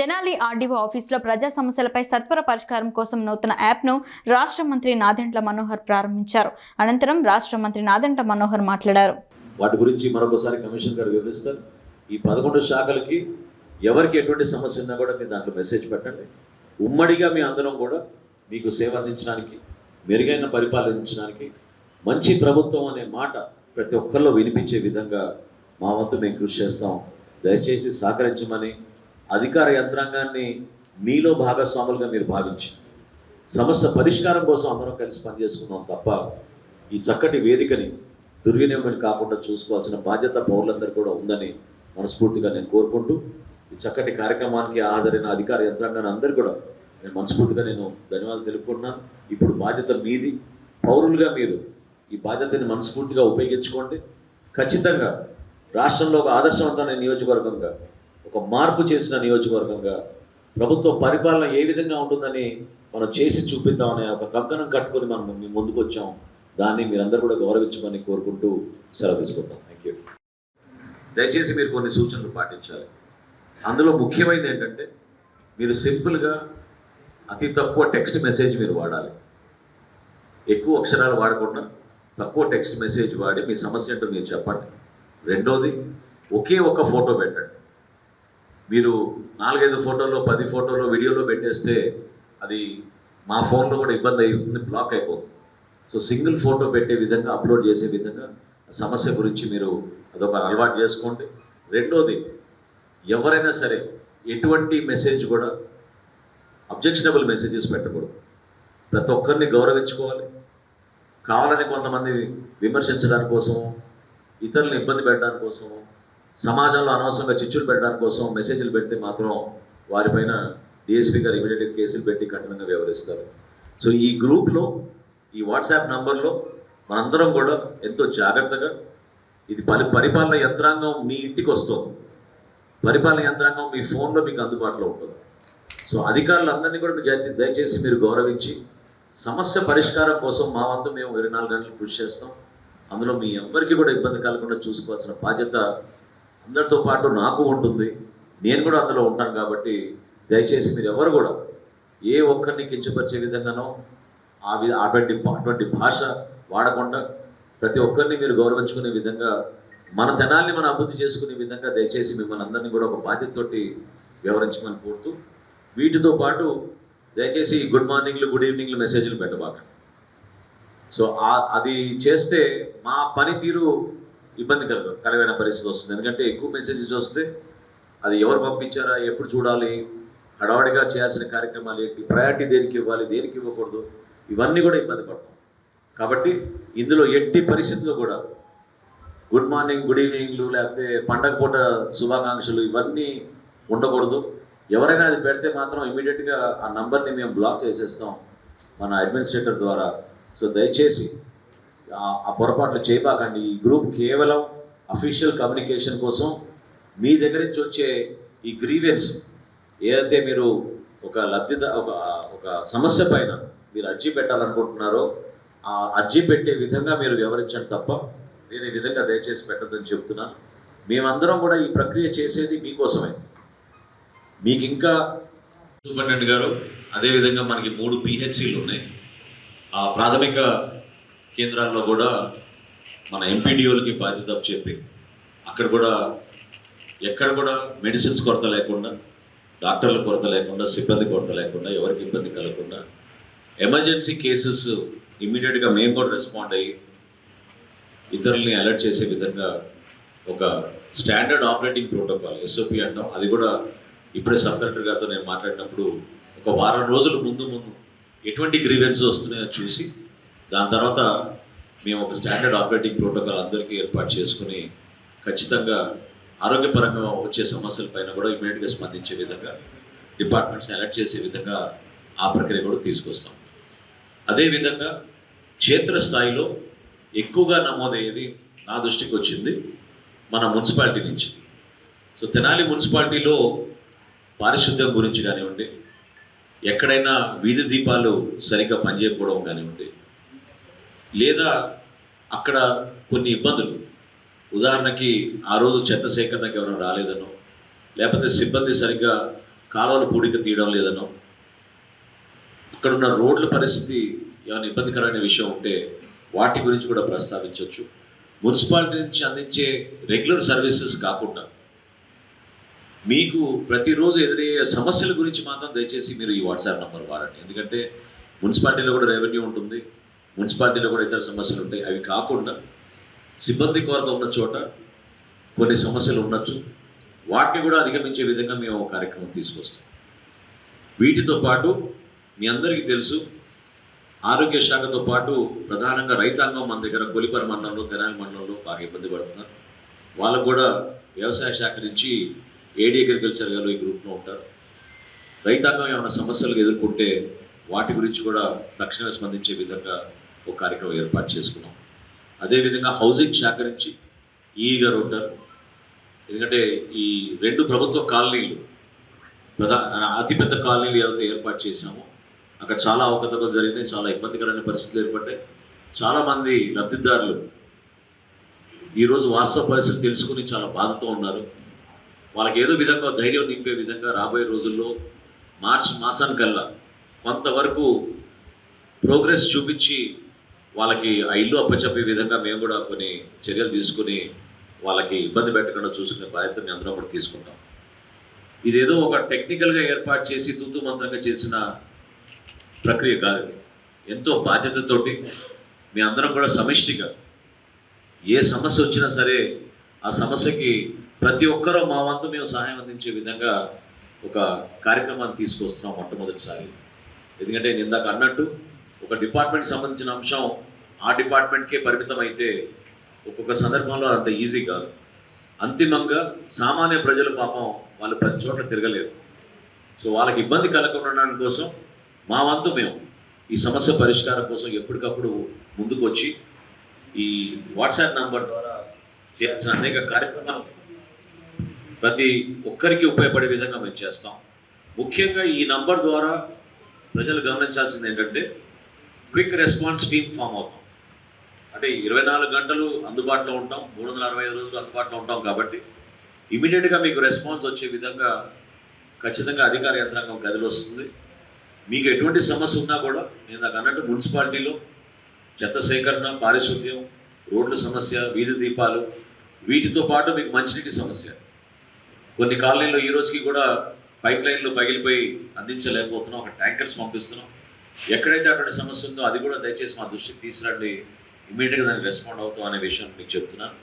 Tenali RDO ఆఫీసులో ప్రజా సమస్యలపై సత్వర పరిష్కారం కోసం నూతన యాప్ను రాష్ట్ర మంత్రి నాదెంట్ల మనోహర్ ప్రారంభించారు. అనంతరం రాష్ట్ర మంత్రి నాదెంట్ల మనోహర్ మాట్లాడారు. వాటి గురించి మరొకసారి కమిషన్ గారు వివరిస్తారు. ఈ పదకొండు శాఖలకి ఎవరికి ఎటువంటి సమస్య ఉన్నా కూడా మీరు దాంట్లో మెసేజ్ పెట్టండి. ఉమ్మడిగా మీ అందరం కూడా మీకు సేవ అందించడానికి మెరుగైన పరిపాలించడానికి మంచి ప్రభుత్వం అనే మాట ప్రతి ఒక్కరిలో వినిపించే విధంగా మా వంతు మేము కృషి చేస్తాం. దయచేసి సహకరించమని అధికార యంత్రాంగాన్ని మీలో భాగస్వాములుగా మీరు భావించి సమస్య పరిష్కారం కోసం అందరం కలిసి పనిచేసుకుందాం తప్ప ఈ చక్కటి వేదికని దుర్వినియోగం కాకుండా చూసుకోవాల్సిన బాధ్యత పౌరులందరూ కూడా ఉందని మనస్ఫూర్తిగా నేను కోరుకుంటూ ఈ చక్కటి కార్యక్రమానికి హాజరైన అధికార యంత్రాంగాన్ని అందరూ కూడా నేను మనస్ఫూర్తిగా నేను ధన్యవాదాలు తెలుపుకుంటున్నాను. ఇప్పుడు బాధ్యత మీది. పౌరులుగా మీరు ఈ బాధ్యతని మనస్ఫూర్తిగా ఉపయోగించుకోండి. ఖచ్చితంగా రాష్ట్రంలో ఒక ఆదర్శవంతమైన నియోజకవర్గంగా ఒక మార్పు చేసిన నియోజకవర్గంగా ప్రభుత్వ పరిపాలన ఏ విధంగా ఉంటుందని మనం చేసి చూపిద్దామనే ఒక కంకణం కట్టుకొని మనం మీ ముందుకు వచ్చాం. దాన్ని మీరందరూ కూడా గౌరవించమని కోరుకుంటూ సెలవు తీసుకుంటాం. థ్యాంక్ యూ దయచేసి మీరు కొన్ని సూచనలు పాటించాలి. అందులో ముఖ్యమైనది ఏంటంటే మీరు సింపుల్గా అతి తక్కువ టెక్స్ట్ మెసేజ్ మీరు వాడాలి. ఎక్కువ అక్షరాలు వాడకుండా తక్కువ టెక్స్ట్ మెసేజ్ వాడి మీ సమస్య ఏంటో మీరు చెప్పండి. రెండోది ఒకే ఒక ఫోటో పెట్టండి. మీరు నాలుగైదు ఫోటోలో పది ఫోటోలో వీడియోలో పెట్టేస్తే అది మా ఫోన్లో కూడా ఇబ్బంది అయిపోతుంది బ్లాక్ అయిపోతుంది. సో సింగిల్ ఫోటో పెట్టే విధంగా అప్లోడ్ చేసే విధంగా సమస్య గురించి మీరు అదొక అలవాటు చేసుకోండి. రెండోది ఎవరైనా సరే ఎటువంటి మెసేజ్ కూడా అబ్జెక్షనబుల్ మెసేజెస్ పెట్టకూడదు. ప్రతి ఒక్కరిని గౌరవించుకోవాలి. కావాలని కొంతమంది విమర్శించడానికి కోసం ఇతరులను ఇబ్బంది పెట్టడానికి కోసం సమాజంలో అనవసరంగా చిచ్చులు పెట్టడానికి కోసం మెసేజ్లు పెడితే మాత్రం వారిపైన డిఎస్పీ గారు ఇమీడియట్గా కేసులు పెట్టి కఠినంగా వ్యవహరిస్తారు. సో ఈ గ్రూప్లో ఈ వాట్సాప్ నంబర్లో మనందరం కూడా ఎంతో జాగ్రత్తగా ఇది పరి పరిపాలన యంత్రాంగం మీ ఇంటికి వస్తుంది. పరిపాలన యంత్రాంగం మీ ఫోన్లో మీకు అందుబాటులో ఉంటుంది. సో అధికారులందరినీ కూడా దయచేసి మీరు గౌరవించి సమస్య పరిష్కారం కోసం మా వంతు మేము ఇరవై నాలుగు గంటలు కృషి చేస్తాం. అందులో మీ ఎవ్వరికీ కూడా ఇబ్బంది కలగకుండా చూసుకోవాల్సిన బాధ్యత అందరితో పాటు నాకు ఉంటుంది. నేను కూడా అందులో ఉంటాను కాబట్టి దయచేసి మీరు ఎవరు కూడా ఏ ఒక్కరిని కించపరిచే విధంగానో ఆ విధ అటువంటి అటువంటి భాష వాడకుండా ప్రతి ఒక్కరిని మీరు గౌరవించుకునే విధంగా మన తెనాల్ని మనం అభివృద్ధి చేసుకునే విధంగా దయచేసి మిమ్మల్ని అందరినీ కూడా ఒక బాధ్యతతోటి వివరించమని కోరుతూ వీటితో పాటు దయచేసి గుడ్ మార్నింగ్లు గుడ్ ఈవినింగ్లు మెసేజ్లు పెట్టబాక సో అది చేస్తే మా పనితీరు ఇబ్బంది కలగ కలగైన పరిస్థితి వస్తుంది. ఎందుకంటే ఎక్కువ మెసేజెస్ వస్తే అది ఎవరు పంపించారా ఎప్పుడు చూడాలి హడావడిగా చేయాల్సిన కార్యక్రమాలు ఏంటి ప్రయారిటీ దేనికి ఇవ్వాలి దేనికి ఇవ్వకూడదు ఇవన్నీ కూడా ఇబ్బంది పడతాం. కాబట్టి ఇందులో ఎట్టి పరిస్థితుల్లో కూడా గుడ్ మార్నింగ్ గుడ్ ఈవినింగ్లు లేకపోతే పండగ పూట శుభాకాంక్షలు ఇవన్నీ ఉండకూడదు. ఎవరైనా అది పెడితే మాత్రం ఇమీడియట్గా ఆ నంబర్ని మేము బ్లాక్ చేసేస్తాం మన అడ్మినిస్ట్రేటర్ ద్వారా. సో దయచేసి ఆ- పొరపాట్లు చేయబాకండి. ఈ గ్రూప్ కేవలం అఫీషియల్ కమ్యూనికేషన్ కోసం మీ దగ్గర నుంచి వచ్చే ఈ గ్రీవెన్స్ ఏదైతే మీరు ఒక లబ్ధిద ఒక ఒక సమస్య పైన మీరు అర్జీ పెట్టాలనుకుంటున్నారో ఆ అర్జీ పెట్టే విధంగా మీరు వివరించండి తప్ప నేను ఈ విధంగా దయచేసి పెట్టద్దని చెప్తున్నాను మేమందరం కూడా ఈ ప్రక్రియ చేసేది మీకోసమే. మీకు ఇంకా సూపరింటెండెంట్ గారు అదేవిధంగా మనకి మూడు పిహెచ్సిలు ఉన్నాయి. ఆ ప్రాథమిక కేంద్రాల్లో కూడా మన ఎంపీడీఓలకి బాధ్యత చెప్పి అక్కడ కూడా ఎక్కడ కూడా మెడిసిన్స్ కొరత లేకుండా డాక్టర్ల కొరత లేకుండా సిబ్బంది కొరత లేకుండా ఎవరికి ఇబ్బంది కలగకుండా ఎమర్జెన్సీ కేసెస్ ఇమీడియట్గా మేము కూడా రెస్పాండ్ అయ్యి ఇతరుల్ని అలర్ట్ చేసే విధంగా ఒక స్టాండర్డ్ ఆపరేటింగ్ ప్రోటోకాల్ ఎస్ఓపి అంటాం. అది కూడా ఇప్పుడే సబ్ కలెక్టర్ గారితో నేను మాట్లాడినప్పుడు ఒక వారం రోజుల ముందు ముందు ఎటువంటి గ్రీవెన్స్ వస్తున్నాయో చూసి దాని తర్వాత మేము ఒక స్టాండర్డ్ ఆపరేటింగ్ ప్రోటోకాల్ అందరికీ ఏర్పాటు చేసుకుని ఖచ్చితంగా ఆరోగ్యపరంగా వచ్చే సమస్యల పైన కూడా ఇమీడియట్గా స్పందించే విధంగా డిపార్ట్మెంట్స్ అలర్ట్ చేసే విధంగా ఆ ప్రక్రియ కూడా తీసుకొస్తాం. అదేవిధంగా క్షేత్రస్థాయిలో ఎక్కువగా నమోదయ్యేది నా దృష్టికి వచ్చింది మన మున్సిపాలిటీ నుంచి. సో తెనాలి మున్సిపాలిటీలో పారిశుద్ధ్యం గురించి కానివ్వండి ఎక్కడైనా వీధి దీపాలు సరిగ్గా పనిచేయకపోవడం కానివ్వండి లేదా అక్కడ కొన్ని ఇబ్బందులు. ఉదాహరణకి ఆ రోజు చెత్త సేకరణకి ఎవరైనా రాలేదనో లేకపోతే సిబ్బంది సరిగ్గా కాలువల పూడిక తీయడం లేదనో అక్కడ ఉన్న రోడ్ల పరిస్థితి ఏమైనా ఇబ్బందికరమైన విషయం ఉంటే వాటి గురించి కూడా ప్రస్తావించవచ్చు మున్సిపాలిటీ నుంచి అందించే రెగ్యులర్ సర్వీసెస్ కాకుండా మీకు ప్రతిరోజు ఎదురయ్యే సమస్యల గురించి మాత్రం దయచేసి మీరు ఈ వాట్సాప్ నెంబర్ వాడండి. ఎందుకంటే మున్సిపాలిటీలో కూడా రెవెన్యూ ఉంటుంది. మున్సిపాలిటీలో కూడా ఇతర సమస్యలు ఉంటాయి. అవి కాకుండా సిబ్బంది కొరత ఉన్న చోట కొన్ని సమస్యలు ఉండొచ్చు. వాటిని కూడా అధిగమించే విధంగా మేము ఒక కార్యక్రమం తీసుకొస్తాం. వీటితో పాటు మీ అందరికీ తెలుసు ఆరోగ్య శాఖతో పాటు ప్రధానంగా రైతాంగం మన దగ్గర కొలిపర మండలంలో తెనాలి మండలంలో బాగా ఇబ్బంది పడుతున్నారు. వాళ్ళకు కూడా వ్యవసాయ శాఖ నుంచి ఏడీ అగ్రికల్చర్ గారు ఈ గ్రూప్లో ఉంటారు. రైతాంగం ఏమైనా సమస్యలు ఎదుర్కొంటే వాటి గురించి కూడా తక్షణమే స్పందించే విధంగా ఒక కార్యక్రమం ఏర్పాటు చేసుకున్నాం. అదేవిధంగా హౌసింగ్ శాఖ నుంచి ఈ రోడ్డర్ ఉంటారు ఎందుకంటే ఈ రెండు ప్రభుత్వ కాలనీలు ప్రధా అతిపెద్ద కాలనీలు ఏవైతే ఏర్పాటు చేశామో అక్కడ చాలా అవకతవకలు జరిగినాయి చాలా ఇబ్బందికరమైన పరిస్థితులు ఏర్పడ్డాయి. చాలామంది లబ్ధిదారులు ఈరోజు వాస్తవ పరిస్థితి తెలుసుకుని చాలా బాధతో ఉన్నారు. వాళ్ళకి ఏదో విధంగా ధైర్యం నింపే విధంగా రాబోయే రోజుల్లో మార్చి మాసానికల్లా కొంతవరకు ప్రోగ్రెస్ చూపించి వాళ్ళకి ఆ ఇల్లు అప్పచెప్పే విధంగా మేము కూడా కొన్ని చర్యలు తీసుకుని వాళ్ళకి ఇబ్బంది పెట్టకుండా చూసుకునే బాధ్యత మేము అందరం కూడా తీసుకుంటాం. ఇదేదో ఒక టెక్నికల్గా ఏర్పాటు చేసి తూతు మంత్రంగా చేసిన ప్రక్రియ కాదు. ఎంతో బాధ్యతతోటి మీ అందరం కూడా సమిష్టిగా ఏ సమస్య వచ్చినా సరే ఆ సమస్యకి ప్రతి ఒక్కరూ మా వంతు మేము సహాయం అందించే విధంగా ఒక కార్యక్రమాన్ని తీసుకొస్తున్నాం మొట్టమొదటిసారి. ఎందుకంటే నేను ఇందాక అన్నట్టు ఒక డిపార్ట్మెంట్ సంబంధించిన అంశం ఆ డిపార్ట్మెంట్కే పరిమితం అయితే ఒక్కొక్క సందర్భంలో అంత ఈజీ కాదు. అంతిమంగా సామాన్య ప్రజల పాపం వాళ్ళు ప్రతి చోట్ల తిరగలేరు. సో వాళ్ళకి ఇబ్బంది కలగకుండా కోసం మా వంతు మేము ఈ సమస్య పరిష్కారం కోసం ఎప్పటికప్పుడు ముందుకు వచ్చి ఈ వాట్సాప్ నంబర్ ద్వారా చేయాల్సిన అనేక కార్యక్రమాలు ప్రతి ఒక్కరికి ఉపయోగపడే విధంగా మేము చేస్తాం. ముఖ్యంగా ఈ నంబర్ ద్వారా ప్రజలు గమనించాల్సింది ఏంటంటే క్విక్ రెస్పాన్స్ టీమ్ ఫామ్ అవుతాం. అంటే ఇరవై నాలుగు గంటలు అందుబాటులో ఉంటాం మూడు వందల అరవై ఐదు రోజులు అందుబాటులో ఉంటాం కాబట్టి ఇమీడియట్గా మీకు రెస్పాన్స్ వచ్చే విధంగా ఖచ్చితంగా అధికార యంత్రాంగం గదిలో వస్తుంది. మీకు ఎటువంటి సమస్య ఉన్నా కూడా నేను నాకు అన్నట్టు మున్సిపాలిటీలో చెత్త సేకరణ పారిశుద్ధ్యం రోడ్ల సమస్య వీధి దీపాలు వీటితో పాటు మీకు మంచినీటి సమస్య. కొన్ని కాలనీలో ఈ రోజుకి కూడా పైప్ లైన్లు పగిలిపోయి అందించలేకపోతున్నాం ఒక ట్యాంకర్స్ పంపిస్తున్నాం. ఎక్కడైతే అటువంటి సమస్య ఉందో అది కూడా దయచేసి మా దృష్టికి తీసుకురండి. ఇమీడియట్గా దానికి రెస్పాండ్ అవుతాం అనే విషయం మీకు చెప్తున్నాను.